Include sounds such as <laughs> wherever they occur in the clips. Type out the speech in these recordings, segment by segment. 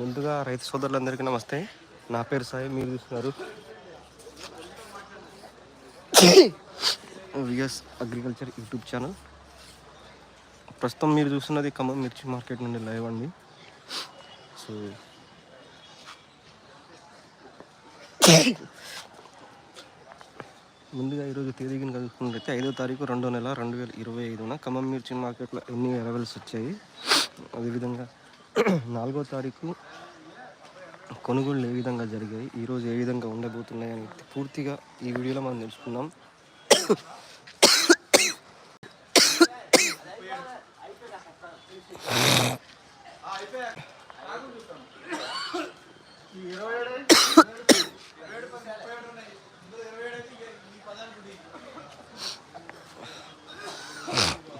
ముందుగా రైతు సోదరులందరికీ నమస్తే. నా పేరు సాయి మీరు చూస్తున్నారు విఎస్ అగ్రికల్చర్ యూట్యూబ్ ఛానల్. ప్రస్తుతం మీరు చూస్తున్నది ఖమ్మం మిర్చి మార్కెట్ నుండి లైవ్ అండి. సో ముందుగా ఈరోజు తేదీ కనుక చూసుకున్నట్లయితే ఐదో తారీఖు రెండో నెల రెండు వేల ఇరవై ఐదున ఖమ్మం మిర్చి మార్కెట్లో ఎన్ని అవైలబుల్స్ వచ్చాయి? అదేవిధంగా నాలుగో తారీఖు కొనుగోళ్ళు ఏ విధంగా జరిగాయి ఈరోజు ఏ విధంగా ఉండబోతున్నాయి అని పూర్తిగా ఈ వీడియోలో మనం తెలుసుకుందాం.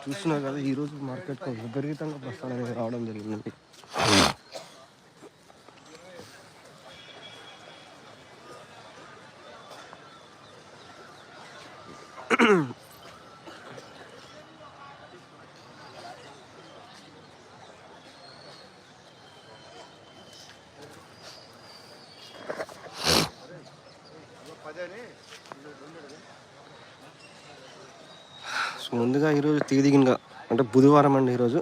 చూస్తున్నారు కదా ఈరోజు మార్కెట్లో విపరీతంగా బస్తాలు అనేది రావడం జరిగిందండి సో ముందుగా ఈరోజు తేదీగినగా అంటే బుధవారం అండి ఈరోజు.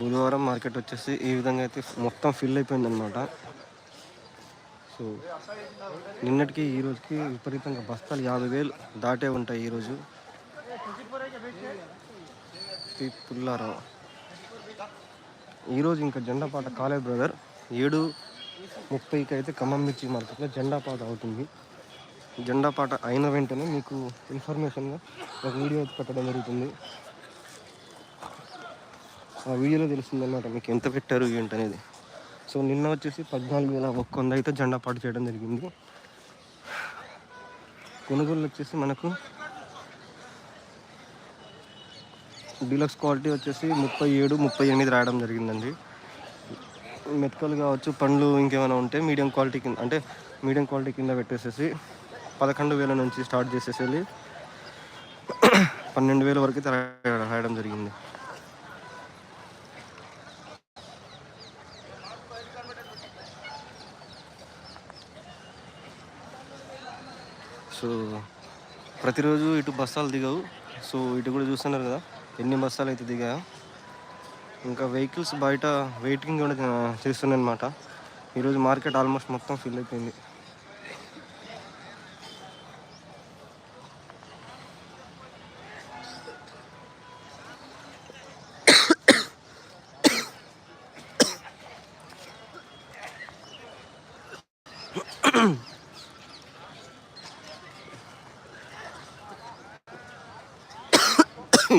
బుధవారం మార్కెట్ వచ్చేసి ఈ విధంగా అయితే మొత్తం ఫిల్ అయిపోయింది అనమాట సో నిన్నటికి ఈ రోజుకి విపరీతంగా బస్తాలు యాభై వేలు దాటే ఉంటాయి ఈరోజు. శ్రీ పుల్లారావు. ఈరోజు ఇంకా జెండా కాలే బ్రదర్. ఏడు ముప్పైకి అయితే ఖమ్మం మిర్చి మార్కెట్లో జెండాపాట అవుతుంది. జెండా పాట అయిన వెంటనే మీకు ఇన్ఫర్మేషన్గా ఒక వీడియో పెట్టడం జరుగుతుంది. ఆ వీడియోలో తెలుస్తుందన్నమాట మీకు ఎంత పెట్టారు ఏంటి అనేది. సో నిన్న వచ్చేసి పద్నాలుగు వేల ఒక్క వంద అయితే జెండా పాట చేయడం జరిగింది. కొనుగోలు వచ్చేసి మనకు డీలక్స్ క్వాలిటీ వచ్చేసి ముప్పై ఏడు ముప్పై ఎనిమిది రాయడం జరిగిందండి. మెతకలు కావచ్చు పండ్లు ఇంకేమైనా ఉంటే మీడియం క్వాలిటీ కింద అంటే మీడియం క్వాలిటీ కింద పెట్టేసేసి పదకొండు వేల నుంచి స్టార్ట్ చేసేసి వెళ్ళి <clears throat> పన్నెండు వేల వరకు అయితే రాయడం జరిగింది. సో ప్రతిరోజు ఇటు బస్తాలు దిగవు. సో ఇటు కూడా చూస్తున్నారు కదా ఎన్ని బస్తాలు అయితే దిగాయో ఇంకా వెహికల్స్ బయట వెయిటింగ్ కూడా చేస్తున్నాయి అనమాట ఈరోజు మార్కెట్ ఆల్మోస్ట్ మొత్తం ఫిల్ అయిపోయింది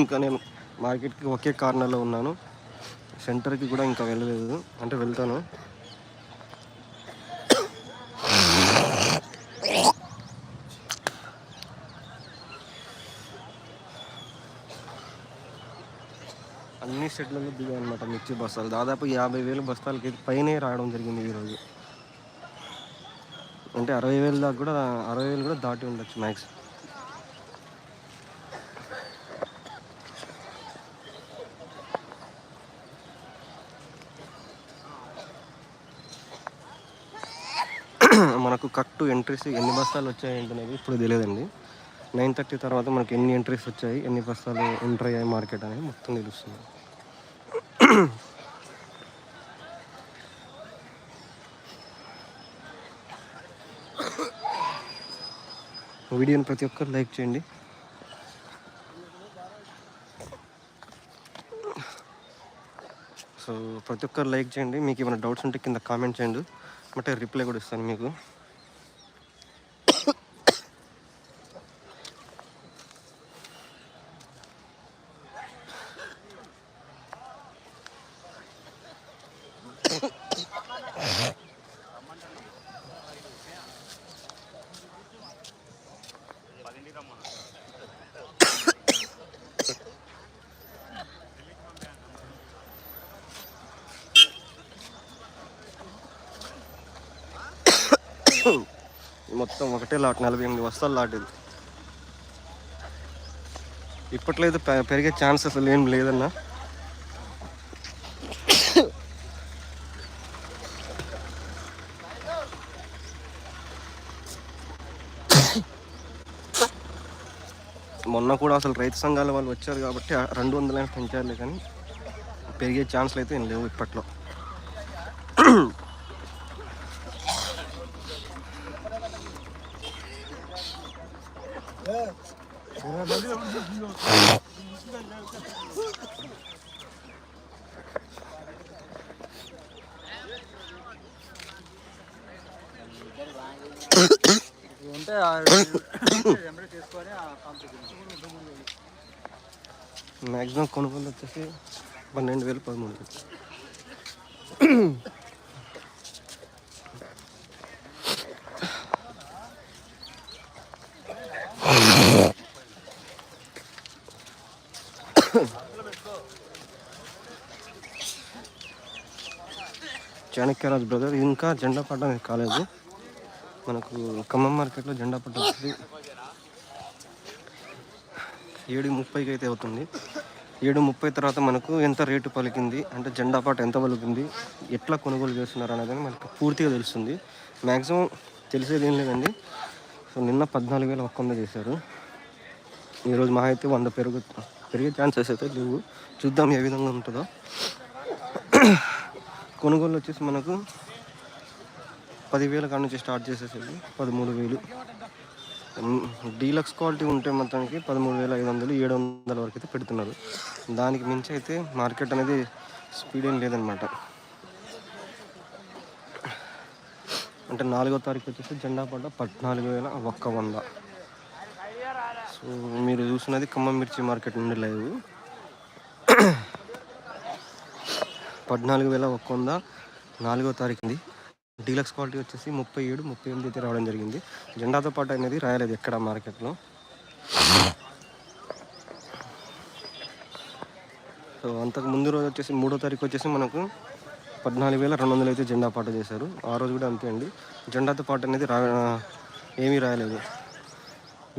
ఇంకా నేను మార్కెట్కి ఒకే కార్నర్లో ఉన్నాను. సెంటర్కి కూడా ఇంకా వెళ్ళలేదు. అంటే వెళ్తాను. అన్ని సెట్లలో దిగాయి అనమాట మిర్చి బస్తాలు. దాదాపు యాభై వేలు బస్తాలకి పైనే రావడం జరిగింది ఈరోజు. అంటే అరవై వేలు దాకా కూడా అరవై వేలు కూడా దాటి ఉండొచ్చు మ్యాక్స్ మనకు కట్టు ఎంట్రీస్ ఎన్ని బస్తాలు వచ్చాయి ఏంటనేది ఇప్పుడు తెలియదండి. నైన్ థర్టీ తర్వాత మనకి ఎన్ని ఎంట్రీస్ వచ్చాయి ఎన్ని బస్తాలు ఎంటర్ అయ్యాయి మార్కెట్ అనేది మొత్తం తెలుస్తుంది. వీడియోని ప్రతి ఒక్కరు లైక్ చేయండి. సో ప్రతి ఒక్కరు లైక్ చేయండి. మీకు ఏమైనా డౌట్స్ ఉంటే కింద కామెంట్ చేయండి. అంటే రిప్లై కూడా ఇస్తాను మీకు. లాట్ నలభై ఎనిమిది వస్తాలు లాట్ ఇది ఇప్పట్లో అయితే పెరిగే ఛాన్సెస్ ఏం లేదన్నా. మొన్న కూడా అసలు రైతు సంఘాల వాళ్ళు వచ్చారు కాబట్టి రెండు వందలైనా పెంచారులే కానీ పెరిగే ఛాన్స్లు అయితే ఏం లేవు ఇప్పట్లో. వచ్చేసి పన్నెండు వేలు పదమూడు వేలు చాణక్యరాజ్ బ్రదర్ ఇంకా జెండా పడ్డం కాలేదు. మనకు ఖమ్మం మార్కెట్లో జెండా పడ్డ వస్తుంది ఏడు ముప్పైకి అయితే అవుతుంది. ఏడు ముప్పై తర్వాత మనకు ఎంత రేటు పలికింది? అంటే జెండా పాట ఎంత పలుకుంది? ఎట్లా కొనుగోలు చేస్తున్నారు అనేది మనకు పూర్తిగా తెలుస్తుంది. మ్యాక్సిమం తెలిసేది ఏం లేదండి. సో నిన్న పద్నాలుగు వేల ఒక్క వంద చేశారు. ఈరోజు మా అయితే వంద పెరుగు పెరిగే ఛాన్సెస్ అయితే లేవు. చూద్దాం ఏ విధంగా ఉంటుందో. కొనుగోలు వచ్చేసి మనకు పదివేల కాడ నుంచి స్టార్ట్ చేసేసేది పదమూడు వేలు. డీలక్స్ క్వాలిటీ ఉంటే మొత్తానికి పదమూడు వేల ఐదు వందలు ఏడు వందల వరకు అయితే పెడుతున్నారు. దానికి మించి అయితే మార్కెట్ అనేది స్పీడ్ ఏం లేదనమాట అంటే నాలుగో తారీఖు వచ్చేసి జెండా పడ్డ పద్నాలుగు వేల ఒక్క వంద. సో మీరు చూసినది ఖమ్మం మిర్చి మార్కెట్ నుండి లైవ్. పద్నాలుగు వేల ఒక్క వంద నాలుగో తారీఖుంది డీలక్స్ క్వాలిటీ వచ్చేసి ముప్పై ఏడు ముప్పై ఎనిమిది అయితే రావడం జరిగింది. జెండాతో పాటు అనేది రాయలేదు ఎక్కడ మార్కెట్లో. సో అంతకు ముందు రోజు వచ్చేసి మూడో తారీఖు వచ్చేసి మనకు పద్నాలుగు వేల రెండు వందలు అయితే జెండా పాట చేశారు. ఆ రోజు కూడా అంతే అండి. జెండాతో పాటు అనేది రా ఏమీ రాయలేదు.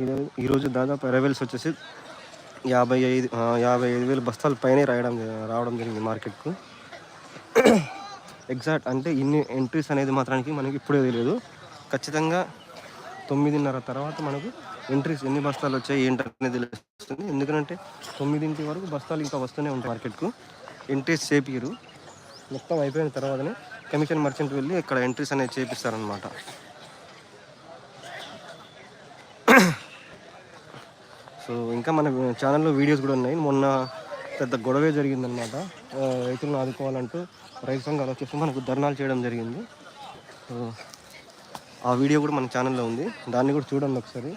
ఈరోజు ఈరోజు దాదాపు అరైవల్స్ వచ్చేసి యాభై ఐదు యాభై ఐదు వేల బస్తాల పైనే రాయడం రావడం జరిగింది మార్కెట్కు. ఎగ్జాక్ట్ అంటే ఇన్ని ఎంట్రీస్ అనేది మాత్రానికి మనకి ఇప్పుడే తెలియదు. ఖచ్చితంగా తొమ్మిదిన్నర తర్వాత మనకు ఎంట్రీస్ ఎన్ని బస్తాలు వచ్చాయి ఏంటనేది తెలుస్తుంది. ఎందుకంటే తొమ్మిదింటి వరకు బస్తాలు ఇంకా వస్తూనే ఉంటాయి మార్కెట్కు. ఎంట్రీస్ చేపియరు మొత్తం అయిపోయిన తర్వాతనే కమిషన్ మర్చెంట్ వెళ్ళి ఇక్కడ ఎంట్రీస్ అనేది చేపిస్తారనమాట సో ఇంకా మన ఛానల్లో వీడియోస్ కూడా ఉన్నాయి. మొన్న పెద్ద గొడవే జరిగిందనమాట రైతులను ఆదుకోవాలంటూ రైతు సంఘాలు వచ్చేసి మనకు ధర్నాలు చేయడం జరిగింది. ఆ వీడియో కూడా మన ఛానల్లో ఉంది. దాన్ని కూడా చూడండి ఒకసారి.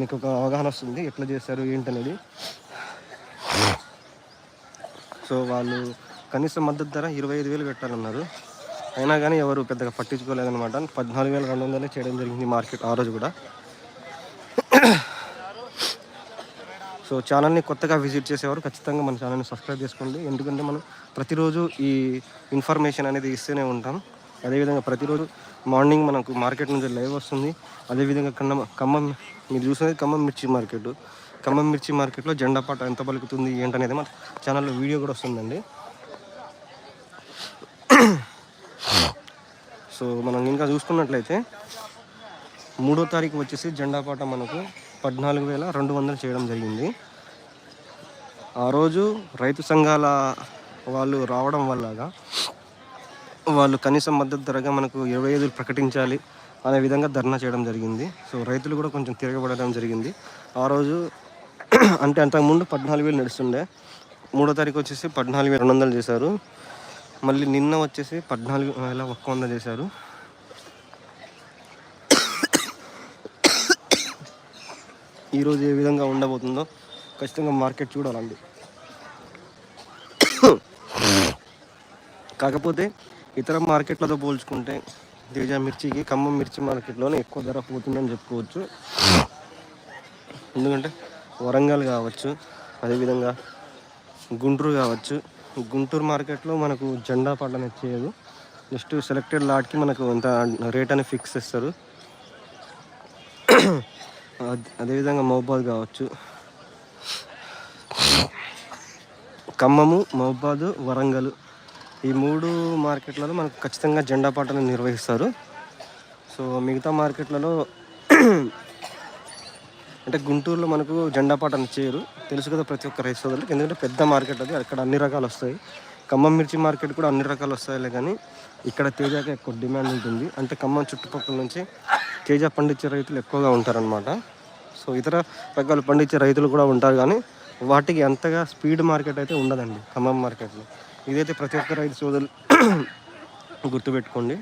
మీకు ఒక అవగాహన వస్తుంది. ఎట్లా చేశారు ఏంటనేది. సో వాళ్ళు కనీస మద్దతు ధర ఇరవై ఐదు వేలు పెట్టాలన్నారు. అయినా కానీ ఎవరు పెద్దగా పట్టించుకోలేదన్నమాట. పద్నాలుగు వేల రెండు వందలే చేయడం జరిగింది మార్కెట్ ఆ రోజు కూడా. సో ఛానల్ని కొత్తగా విజిట్ చేసేవారు ఖచ్చితంగా మన ఛానల్ని సబ్స్క్రైబ్ చేసుకోండి. ఎందుకంటే మనం ప్రతిరోజు ఈ ఇన్ఫర్మేషన్ అనేది ఇస్తూనే ఉంటాం. అదేవిధంగా ప్రతిరోజు మార్నింగ్ మనకు మార్కెట్ నుంచి లైవ్ వస్తుంది. అదేవిధంగా కన్న ఖమ్మం మీరు చూసినది ఖమ్మం మిర్చి మార్కెట్. ఖమ్మం మిర్చి మార్కెట్లో జెండా పాట ఎంత పలుకుతుంది ఏంటనేది మన ఛానల్లో వీడియో కూడా వస్తుందండి. సో మనం ఇంకా చూసుకున్నట్లయితే మూడో తారీఖు వచ్చేసి జెండా పాట మనకు పద్నాలుగు వేల రెండు వందలు చేయడం జరిగింది. ఆ రోజు రైతు సంఘాల వాళ్ళు రావడం వల్లగా వాళ్ళు కనీసం మద్దతు ధరగా మనకు ఇరవై ఐదులు ప్రకటించాలి అనే విధంగా ధర్నా చేయడం జరిగింది. సో రైతులు కూడా కొంచెం తిరగబడడం జరిగింది. ఆ రోజు <clears throat> అంటే అంతకుముందు పద్నాలుగు వేలు నడుస్తుండే. మూడో తారీఖు వచ్చేసి పద్నాలుగు వేల రెండు వందలు చేశారు. మళ్ళీ నిన్న వచ్చేసి పద్నాలుగు వేల ఒక్క వంద చేశారు. ఈరోజు ఏ విధంగా ఉండబోతుందో ఖచ్చితంగా మార్కెట్ చూడాలండి. కాకపోతే ఇతర మార్కెట్లతో పోల్చుకుంటే తేజ మిర్చికి ఖమ్మం మిర్చి మార్కెట్లోనే ఎక్కువ ధర పోతుందని చెప్పుకోవచ్చు. ఎందుకంటే వరంగల్ కావచ్చు అదేవిధంగా గుంటూరు కావచ్చు. గుంటూరు మార్కెట్లో మనకు జెండా పాట చేయదు. జస్ట్ సెలెక్టెడ్ లాట్కి మనకు ఎంత రేట్ అని ఫిక్స్ చేస్తారు. అదేవిధంగా మహబాద్ కావచ్చు. ఖమ్మము మహబాద్ వరంగల్ ఈ మూడు మార్కెట్లలో మనకు ఖచ్చితంగా జెండా పాటలు నిర్వహిస్తారు. సో మిగతా మార్కెట్లలో అంటే గుంటూరులో మనకు జెండా పాట అని చేయరు. తెలుసు కదా ప్రతి ఒక్క రైతు సోదరులకు. ఎందుకంటే పెద్ద మార్కెట్ అది. అక్కడ అన్ని రకాలు వస్తాయి. ఖమ్మం మిర్చి మార్కెట్ కూడా అన్ని రకాలు వస్తాయిలే కానీ ఇక్కడ తేజాక ఎక్కువ డిమాండ్ ఉంటుంది. అంటే ఖమ్మం చుట్టుపక్కల నుంచి తేజ పండించే రైతులు ఎక్కువగా ఉంటారనమాట సో ఇతర రకాలు పండించే రైతులు కూడా ఉంటారు కానీ వాటికి అంతగా స్పీడ్ మార్కెట్ అయితే ఉండదండి ఖమ్మం మార్కెట్లో. ఇదైతే ప్రతి ఒక్క రైతు సోదరులు <coughs> గుర్తుపెట్టుకోండి.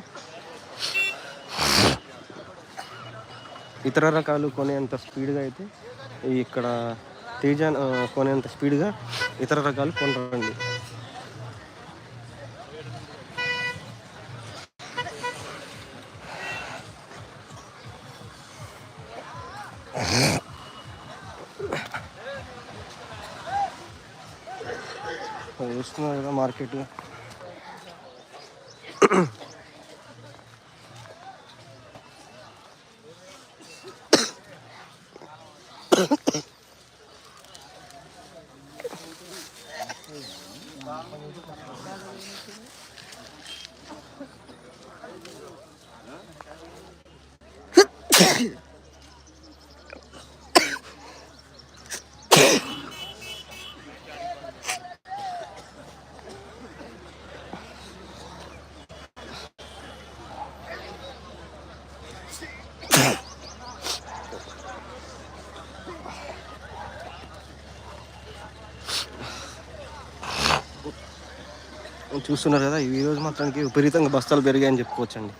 ఇతర రకాలు కొనేంత స్పీడ్గా అయితే ఇక్కడ తేజ కొనేంత స్పీడ్గా ఇతర రకాలు కొనరండి. చూస్తున్నారు కదా చూస్తున్నారు కదా ఈ రోజు మాత్రానికి విపరీతంగా బస్తాలు పెరిగాయని చెప్పుకోవచ్చండి.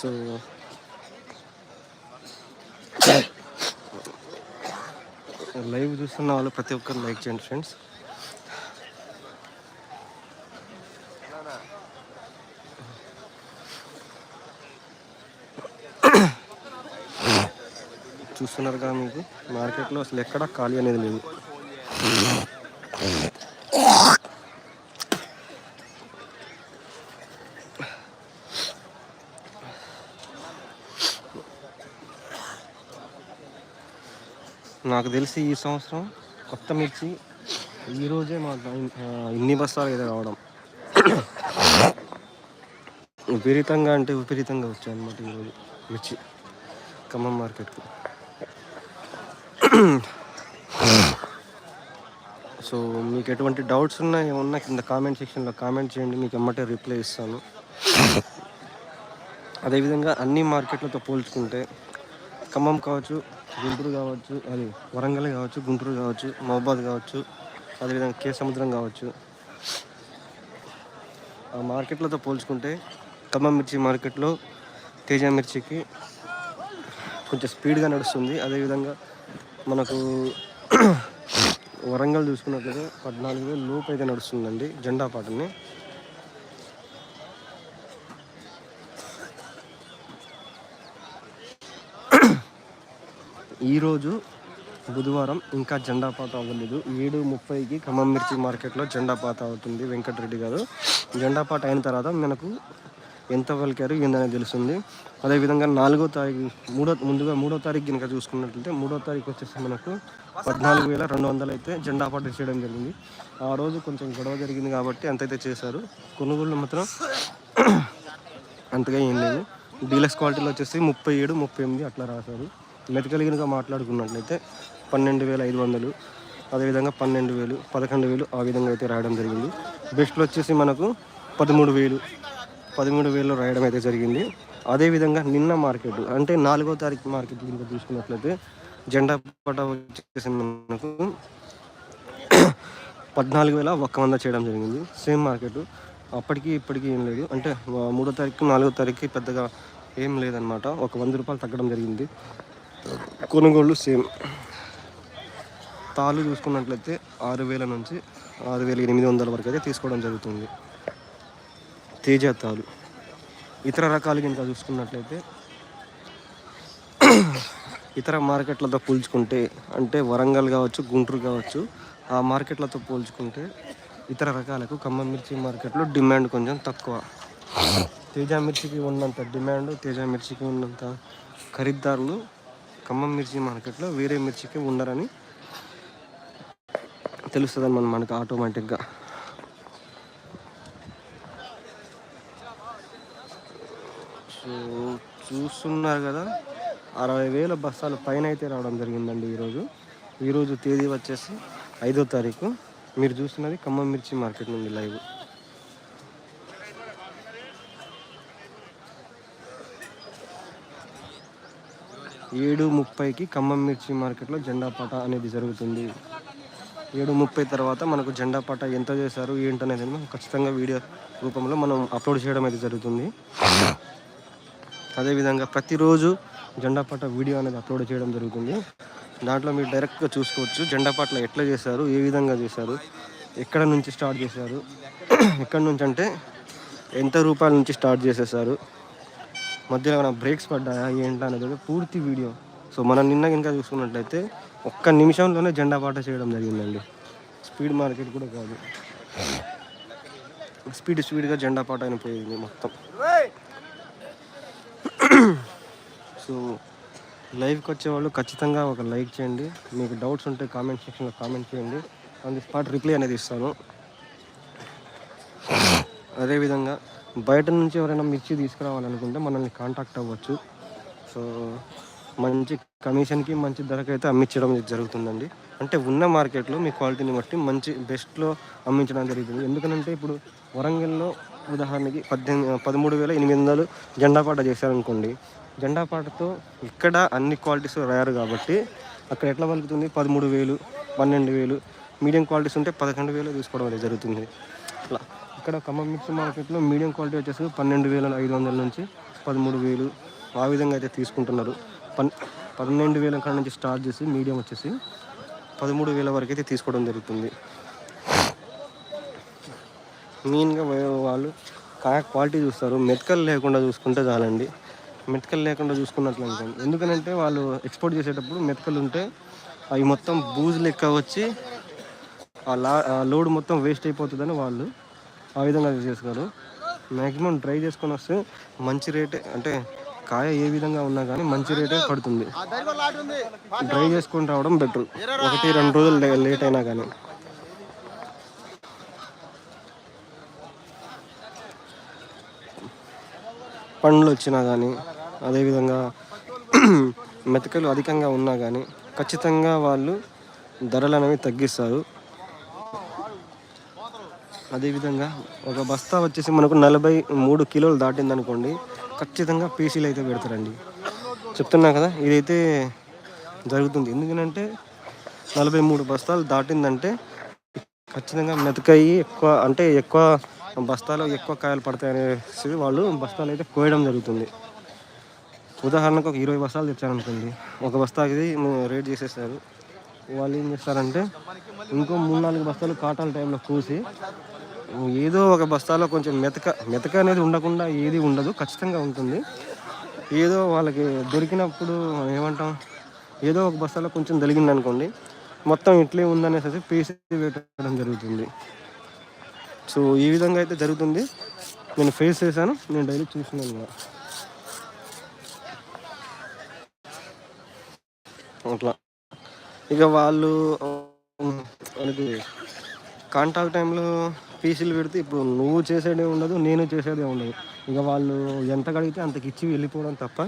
సో లైవ్ చూస్తున్న వాళ్ళు ప్రతి ఒక్కరు లైక్ చేయండి ఫ్రెండ్స్. చూస్తున్నారు కదా మీకు మార్కెట్లో అసలు ఎక్కడ ఖాళీ అనేది లేదు. నాకు తెలిసి ఈ సంవత్సరం కొత్త మిర్చి ఈరోజే మాకు ఇన్ని బస్తాలు అయితే రావడం. విపరీతంగా అంటే విపరీతంగా వచ్చాయి అన్నమాట ఈరోజు మిర్చి ఖమ్మం మార్కెట్కి. సో మీకు ఎటువంటి డౌట్స్ ఉన్నా ఏమన్నా కింద కామెంట్ సెక్షన్లో కామెంట్ చేయండి మీకు ఎమ్మటే రిప్లై ఇస్తాను. అదేవిధంగా అన్ని మార్కెట్లతో పోల్చుకుంటే ఖమ్మం కావచ్చు గుంటూరు కావచ్చు అది వరంగల్ కావచ్చు గుంటూరు కావచ్చు మహబాద్ కావచ్చు అదేవిధంగా కే సముద్రం కావచ్చు. ఆ మార్కెట్లతో పోల్చుకుంటే ఖమ్మం మిర్చి మార్కెట్లో తేజ మిర్చికి కొంచెం స్పీడ్గా నడుస్తుంది. అదేవిధంగా మనకు వరంగల్ చూసుకున్నట్లయితే పద్నాలుగు వేలు లోపు అయితే నడుస్తుందండి జెండా పాటని. ఈరోజు బుధవారం ఇంకా జెండా పాత అవ్వలేదు. ఏడు ముప్పైకి ఖమ్మం మిర్చి మార్కెట్లో జెండా పాత అవుతుంది వెంకటరెడ్డి గారు. జెండా పాట అయిన తర్వాత మనకు ఎంత పలికారు ఏందనేది తెలుస్తుంది. అదేవిధంగా నాలుగో తారీఖు మూడో ముందుగా మూడో తారీఖు కనుక చూసుకున్నట్లయితే మూడో తారీఖు వచ్చేసి మనకు పద్నాలుగు వేల రెండు వందలు అయితే జెండా పాట చేయడం జరిగింది. ఆ రోజు కొంచెం గొడవ జరిగింది కాబట్టి అంతైతే చేశారు. కొనుగోళ్ళు మాత్రం అంతగా ఏం లేదు. డీలక్స్ క్వాలిటీలో వచ్చేసి ముప్పై ఏడు ముప్పై ఎనిమిది అట్లా రాశారు. మెతకలిగినగా మాట్లాడుకున్నట్లయితే పన్నెండు వేల ఐదు వందలు అదేవిధంగా పన్నెండు వేలు పదకొండు వేలు ఆ విధంగా అయితే రాయడం జరిగింది. బెస్ట్లో వచ్చేసి మనకు పదమూడు వేలు పదమూడు వేలు రాయడం అయితే జరిగింది. అదేవిధంగా నిన్న మార్కెట్ అంటే నాలుగో తారీఖు మార్కెట్ కనుక చూసుకున్నట్లయితే జెండా పట వచ్చేసి మనకు పద్నాలుగు వేల ఒక్క వంద చేయడం జరిగింది. సేమ్ మార్కెట్ అప్పటికి ఇప్పటికీ ఏం లేదు. అంటే మూడో తారీఖు నాలుగో తారీఖు పెద్దగా ఏం లేదనమాట ఒక వంద రూపాయలు తగ్గడం జరిగింది. కొనుగోళ్ళు సేమ్. తాళ్ళు చూసుకున్నట్లయితే ఆరు వేల నుంచి ఆరు వేల ఎనిమిది వందల వరకు అయితే తీసుకోవడం జరుగుతుంది. తేజ తాలు ఇతర రకాలు కనుక చూసుకున్నట్లయితే ఇతర మార్కెట్లతో పోల్చుకుంటే అంటే వరంగల్ కావచ్చు గుంటూరు కావచ్చు ఆ మార్కెట్లతో పోల్చుకుంటే ఇతర రకాలకు ఖమ్మం మిర్చి మార్కెట్లో డిమాండ్ కొంచెం తక్కువ. తేజ మిర్చికి ఉన్నంత డిమాండ్ తేజ మిర్చికి ఉన్నంత ఖరీదారులు ఖమ్మం మిర్చి మార్కెట్లో వేరే మిర్చికి ఉండరని తెలుస్తుంది మన మనకు ఆటోమేటిక్గా. సో చూస్తున్నారు కదా అరవై వేల బస్తాలు పైన అయితే రావడం జరిగిందండి ఈరోజు. ఈరోజు తేదీ వచ్చేసి ఐదో తారీఖు. మీరు చూస్తున్నది ఖమ్మం మిర్చి మార్కెట్ నుండి లైవ్. ఏడు ముప్పైకి ఖమ్మం మిర్చి మార్కెట్లో జెండా పాట అనేది జరుగుతుంది. ఏడు ముప్పై తర్వాత మనకు జెండా పాట ఎంత చేశారు ఏంటనేది ఖచ్చితంగా వీడియో రూపంలో మనం అప్లోడ్ చేయడం అయితే జరుగుతుంది. అదేవిధంగా ప్రతిరోజు జెండా పాట వీడియో అనేది అప్లోడ్ చేయడం జరుగుతుంది. దాంట్లో మీరు డైరెక్ట్గా చూసుకోవచ్చు జెండా పాటలు ఎట్లా చేశారు ఏ విధంగా చేశారు ఎక్కడ నుంచి స్టార్ట్ చేశారు ఎక్కడి నుంచి అంటే ఎంత రూపాయల నుంచి స్టార్ట్ చేసేసారు మధ్యలో ఏమైనా బ్రేక్స్ పడ్డాయా ఏంటా అనేది పూర్తి వీడియో. సో మనం నిన్న కనుక చూసుకున్నట్లయితే ఒక్క నిమిషంలోనే జెండా పాట చేయడం జరిగిందండి. స్పీడ్ మార్కెట్ కూడా కాదు. స్పీడ్ స్పీడ్గా జెండా పాట అయిపోయింది మొత్తం. సో లైవ్కి వచ్చేవాళ్ళు ఖచ్చితంగా ఒక లైక్ చేయండి. మీకు డౌట్స్ ఉంటే కామెంట్ సెక్షన్లో కామెంట్ చేయండి. ఆన్ ది స్పాట్ రిప్లై అనేది ఇస్తాను. అదేవిధంగా బయట నుంచి ఎవరైనా మిర్చి తీసుకురావాలనుకుంటే మనల్ని కాంటాక్ట్ అవ్వచ్చు. సో మంచి కమిషన్కి మంచి ధరకైతే అమ్మించడం జరుగుతుందండి. అంటే ఉన్న మార్కెట్లో మీ క్వాలిటీని బట్టి మంచి బెస్ట్లో అమ్మించడం జరుగుతుంది. ఎందుకంటే ఇప్పుడు వరంగల్లో ఉదాహరణకి పద్దెనిమిది పదమూడు వేల ఎనిమిది వందలు జెండా పాట చేశారనుకోండి. జెండా పాటతో ఇక్కడ అన్ని క్వాలిటీస్ రాయారు కాబట్టి అక్కడ ఎట్లా పలుకుతుంది? పదమూడు వేలు పన్నెండు వేలు మీడియం క్వాలిటీస్ ఉంటే పదకొండు వేలు తీసుకోవడం అనేది జరుగుతుంది. అట్లా. ఇక్కడ ఖమ్మం మిక్స్ మార్కెట్లో మీడియం క్వాలిటీ వచ్చేసి పన్నెండు వేల ఐదు వందల నుంచి పదమూడు వేలు ఆ విధంగా అయితే తీసుకుంటున్నారు. పన్ పన్నెండు వేల కాడ నుంచి స్టార్ట్ చేసి మీడియం వచ్చేసి పదమూడు వేల వరకు అయితే తీసుకోవడం జరుగుతుంది. మెయిన్గా వాళ్ళు కాయ క్వాలిటీ చూస్తారు. మెతకలు లేకుండా చూసుకుంటే చాలండి. మెతకలు లేకుండా చూసుకున్నట్లు అనుకోండి ఎందుకనంటే వాళ్ళు ఎక్స్పోర్ట్ చేసేటప్పుడు మెతకలు ఉంటే అవి మొత్తం బూజు లెక్క వచ్చి ఆ లా లోడ్ మొత్తం వేస్ట్ అయిపోతుందని వాళ్ళు ఆ విధంగా చేసుకోరు మ్యాక్సిమం డ్రై చేసుకొని వస్తే మంచి రేటే అంటే కాయ ఏ విధంగా ఉన్నా కానీ మంచి రేటే పడుతుంది. డ్రై చేసుకొని రావడం బెటర్. ఒకటి రెండు రోజులు లేట్ అయినా కానీ. పండ్లు వచ్చినా కానీ అదేవిధంగా మెతకలు అధికంగా ఉన్నా కానీ ఖచ్చితంగా వాళ్ళు ధరలు అనేవి తగ్గిస్తారు. అదేవిధంగా ఒక బస్తా వచ్చేసి మనకు నలభై మూడు కిలోలు దాటింది అనుకోండి ఖచ్చితంగా పీసీలు అయితే పెడతారండి. చెప్తున్నా కదా ఇదైతే జరుగుతుంది. ఎందుకంటే నలభై మూడు బస్తాలు దాటిందంటే ఖచ్చితంగా మెతకయ్యి ఎక్కువ అంటే ఎక్కువ బస్తాలు ఎక్కువ కాయలు పడతాయి అనేసి వాళ్ళు బస్తాలు అయితే కోయడం జరుగుతుంది. ఉదాహరణకు ఒక ఇరవై బస్తాలు తెచ్చారనుకోండి ఒక బస్తాకి రేట్ చేసేస్తారు. వాళ్ళు ఏం చేస్తారంటే ఇంకో మూడు నాలుగు బస్తాలు కాటాల టైంలో కూసి ఏదో ఒక బస్తాలో కొంచెం మెతక మెతక అనేది ఉండకుండా ఏది ఉండదు ఖచ్చితంగా ఉంటుంది. ఏదో వాళ్ళకి దొరికినప్పుడు ఏమంటాం ఏదో ఒక బస్తాలో కొంచెం దొరికింది అనుకోండి మొత్తం ఇట్లే ఉందనేసి పీసీ పెట్టడం జరుగుతుంది. సో ఈ విధంగా అయితే జరుగుతుంది. నేను ఫేస్ చేశాను నేను డైలీ చూస్తున్నాను అట్లా. ఇక వాళ్ళు మనకి కాంటాక్ట్ టైంలో పీసీలు పెడితే ఇప్పుడు నువ్వు చేసేదే ఉండదు నేను చేసేదే ఉండదు. ఇక వాళ్ళు ఎంత కడిగితే అంతకి ఇచ్చి వెళ్ళిపోవడం తప్ప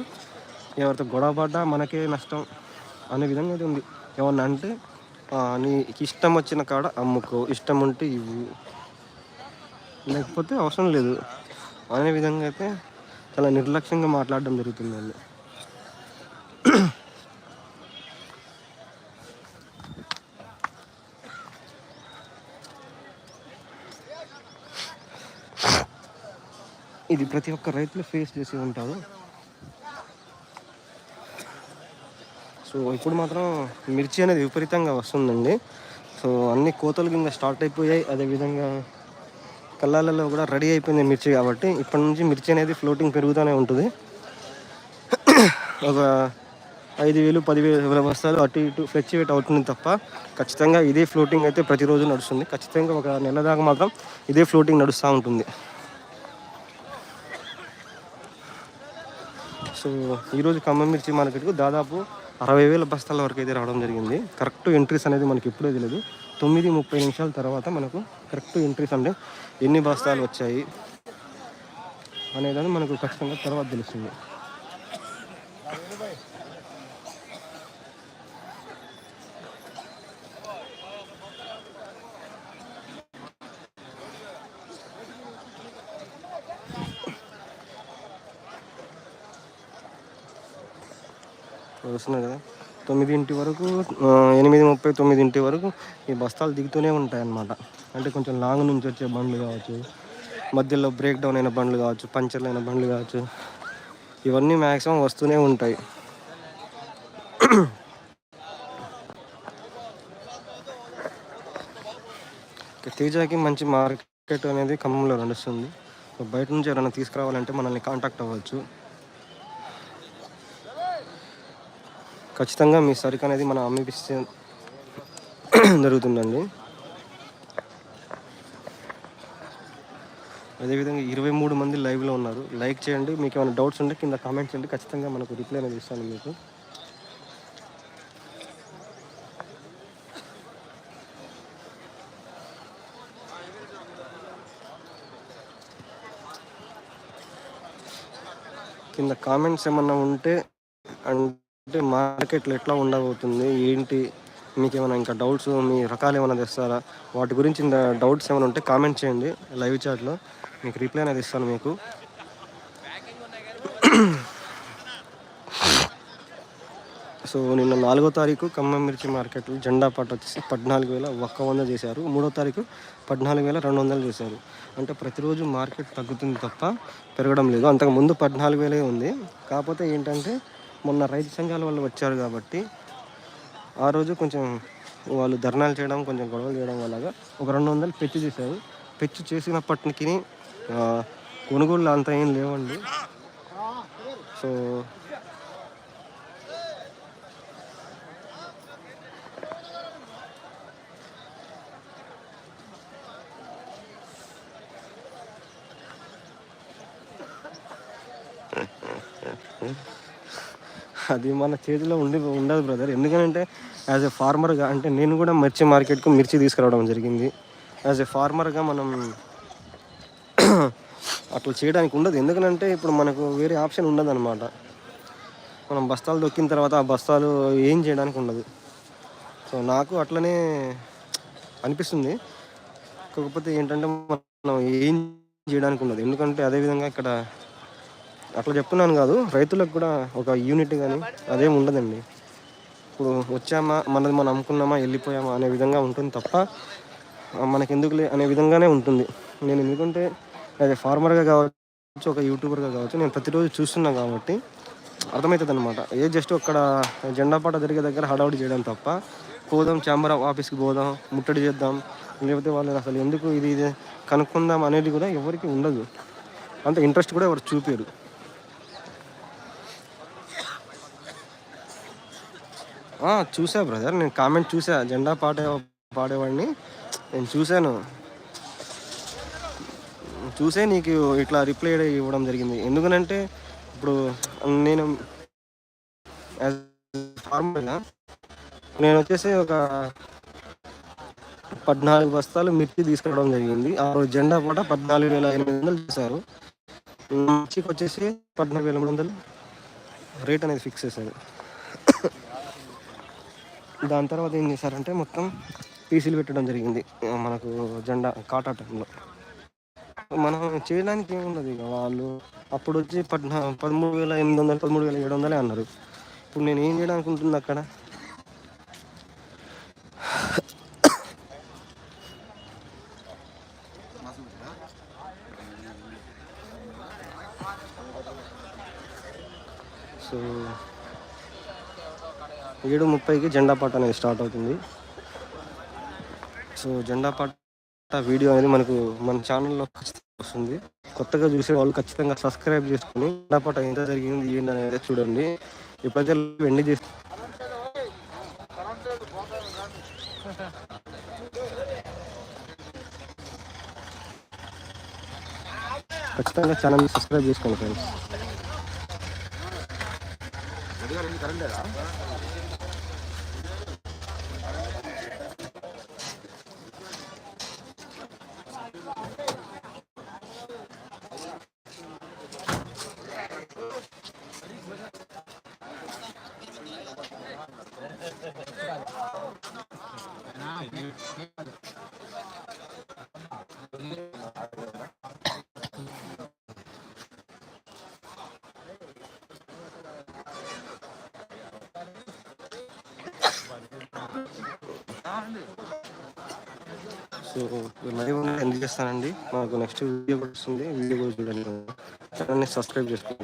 ఎవరితో గొడవ పడ్డా మనకే నష్టం అనే విధంగా అయితే ఉంది. ఏమన్నా అంటే నీ నీకు ఇష్టం వచ్చిన కాడ అమ్ముకో ఇష్టం ఉంటే ఇవ్వు. లేకపోతే అవసరం లేదు. అనే విధంగా అయితే చాలా నిర్లక్ష్యంగా మాట్లాడడం జరుగుతుంది వాళ్ళు. ఇది ప్రతి ఒక్క రైతులు ఫేస్ చేసి ఉంటారు. సో ఇప్పుడు మాత్రం మిర్చి అనేది విపరీతంగా వస్తుందండి. సో అన్ని కోతలు కింద స్టార్ట్ అయిపోయాయి. అదేవిధంగా కళ్ళాలలో కూడా రెడీ అయిపోయింది మిర్చి కాబట్టి ఇప్పటి నుంచి మిర్చి అనేది ఫ్లోటింగ్ పెరుగుతూనే ఉంటుంది. ఒక ఐదు వేలు పదివేల బస్తాలు అటు ఇటు ఫ్లక్చువేట్ అవుతుంది తప్ప ఖచ్చితంగా ఇదే ఫ్లోటింగ్ అయితే ప్రతిరోజు నడుస్తుంది. ఖచ్చితంగా ఒక నెల దాకా మాత్రం ఇదే ఫ్లోటింగ్ నడుస్తూ ఉంటుంది. సో ఈరోజు ఖమ్మం మిర్చి మార్కెట్కు దాదాపు అరవై వేల బస్తాల వరకు అయితే రావడం జరిగింది. కరెక్ట్ ఎంట్రీస్ అనేది మనకి ఎప్పుడూ తెలియదు తొమ్మిది ముప్పై నిమిషాల తర్వాత మనకు కరెక్ట్ ఎంట్రీస్ అంటే ఎన్ని బస్తాలు వచ్చాయి అనేది మనకు ఖచ్చితంగా తర్వాత తెలుస్తుంది. చూస్తున్నారు కదా. తొమ్మిదింటి వరకు ఎనిమిది ముప్పై తొమ్మిదింటి వరకు ఈ బస్తాలు దిగుతూనే ఉంటాయి అన్నమాట అంటే కొంచెం లాంగ్ నుంచి వచ్చే బండ్లు కావచ్చు మధ్యలో బ్రేక్ డౌన్ అయిన బండ్లు కావచ్చు పంచర్లు అయిన బండ్లు కావచ్చు ఇవన్నీ మ్యాక్సిమం వస్తూనే ఉంటాయి. తేజాకి మంచి మార్కెట్ అనేది ఖమ్మంలో నడుస్తుంది. బయట నుంచి ఎవరైనా తీసుకురావాలంటే మనల్ని కాంటాక్ట్ అవ్వచ్చు. ఖచ్చితంగా మీ సరుకు అనేది మనం అమ్మిపిస్తే <clears throat> జరుగుతుందండి. అదేవిధంగా ఇరవై మూడు మంది లైవ్లో ఉన్నారు. లైక్ చేయండి. మీకు ఏమైనా డౌట్స్ ఉంటే కింద కామెంట్ చేయండి. ఖచ్చితంగా మనకు రిప్లై అనేది ఇస్తాను మీకు. కింద కామెంట్స్ ఏమన్నా ఉంటే అండ్ అంటే మార్కెట్లో ఎట్లా ఉండబోతుంది? ఏంటి? మీకు ఏమైనా ఇంకా డౌట్స్ మీ రకాలు ఏమైనా తెస్తారా? వాటి గురించి డౌట్స్ ఏమైనా ఉంటే కామెంట్ చేయండి లైవ్ చాట్లో. మీకు రిప్లై అనేది ఇస్తాను మీకు. సో నిన్న నాలుగో తారీఖు ఖమ్మం మిర్చి మార్కెట్లో జెండా పాట వచ్చేసి పద్నాలుగు వేల ఒక్క వంద చేశారు. మూడో తారీఖు పద్నాలుగు వేల రెండు వందలు చేశారు. అంటే ప్రతిరోజు మార్కెట్ తగ్గుతుంది తప్ప పెరగడం లేదు. అంతకు ముందు పద్నాలుగు వేలే ఉంది. కాకపోతే ఏంటంటే మొన్న రైతు సంఘాల వాళ్ళు వచ్చారు కాబట్టి ఆ రోజు కొంచెం వాళ్ళు ధర్నాలు చేయడం కొంచెం గొడవలు చేయడం వల్ల ఒక రెండు వందలు పెచ్చు చేశారు. పెచ్చు చేసినప్పటికీ కొనుగోళ్ళు అంత ఏం లేవండి. సో <laughs> అది మన చేతిలో ఉండి ఉండదు బ్రదర్. ఎందుకంటే యాజ్ ఎ ఫార్మర్గా అంటే నేను కూడా మిర్చి మార్కెట్కు మిర్చి తీసుకురావడం జరిగింది. యాజ్ ఎ ఫార్మర్గా మనం <clears throat> అట్లా చేయడానికి ఉండదు. ఎందుకంటే ఇప్పుడు మనకు వేరే ఆప్షన్ ఉండదు అనమాట మనం బస్తాలు దొక్కిన తర్వాత ఆ బస్తాలు ఏం చేయడానికి ఉండదు. సో నాకు అట్లనే అనిపిస్తుంది. కాకపోతే ఏంటంటే మనం ఏం చేయడానికి ఉండదు. ఎందుకంటే అదేవిధంగా ఇక్కడ అట్లా చెప్తున్నాను కాదు రైతులకు కూడా ఒక యూనిట్ కానీ అదేం ఉండదండి ఇప్పుడు వచ్చామా మనది మనం అమ్ముకున్నామా వెళ్ళిపోయామా అనే విధంగా ఉంటుంది తప్ప ఆ, మనకి ఎందుకులే అనే విధంగానే ఉంటుంది. నేను ఎందుకంటే అదే ఫార్మర్గా కావచ్చు ఒక యూట్యూబర్గా కావచ్చు నేను ప్రతిరోజు చూస్తున్నా కాబట్టి అర్థమవుతుంది అనమాట ఏ జస్ట్ అక్కడ జెండా పాట జరిగే దగ్గర హడావుడి చేయడం తప్ప పోదాం ఛాంబర్ ఆఫీస్కి పోదాం ముట్టడి చేద్దాం లేకపోతే వాళ్ళు అసలు ఎందుకు ఇది ఇది కనుక్కుందాం అనేది కూడా ఎవరికి ఉండదు. అంత ఇంట్రెస్ట్ కూడా ఎవరు చూపారు. చూసా బ్రదర్ నేను కామెంట్ చూసా. జెండా పాడే పాడేవాడిని. నేను చూశాను చూసే నీకు ఇట్లా రిప్లై ఇవ్వడం జరిగింది. ఎందుకనంటే ఇప్పుడు నేను యాజ్ నేను వచ్చేసి ఒక పద్నాలుగు బస్తాలు మిర్చి తీసుకురావడం జరిగింది. ఆ రోజు జెండా పూట పద్నాలుగు వేల ఎనిమిది వందలు చేశారు. మిర్చికి వచ్చేసి పద్నాలుగు వేల మూడు వందలు రేట్ అనేది ఫిక్స్ చేశారు. దాని తర్వాత ఏం చేశారంటే మొత్తం పీసీలు పెట్టడం జరిగింది. మనకు జెండా కాటా టైంలో. మనం చేయడానికి ఏమున్నది ఇక వాళ్ళు. అప్పుడు వచ్చి పద్నా పదమూడు వేల ఎనిమిది వందలు పదమూడు వేల ఏడు వందలే అన్నారు. ఇప్పుడు నేను ఏం చేయడానికి ఉంటుంది అక్కడ ఏడు ముప్పైకి జెండా పాట అనేది స్టార్ట్ అవుతుంది. సో జెండా పాట వీడియో అనేది మనకు మన ఛానల్లో వస్తుంది. కొత్తగా చూసే వాళ్ళు ఖచ్చితంగా సబ్స్క్రైబ్ చేసుకుని జెండా పాట ఎంత జరిగింది ఏంటి అనేది చూడండి. ఇప్పుడైతే వెండి చేస్తుంది ఖచ్చితంగా ఛానల్ సబ్స్క్రైబ్ చేసుకోండి ఫ్రెండ్స్. మీకు లైవ్ ఎందుకు చేస్తానండి? మాకు నెక్స్ట్ వీడియో కూడా వస్తుంది. వీడియో కూడా చూడండి. ఛానల్ని సబ్స్క్రైబ్ చేసుకోండి.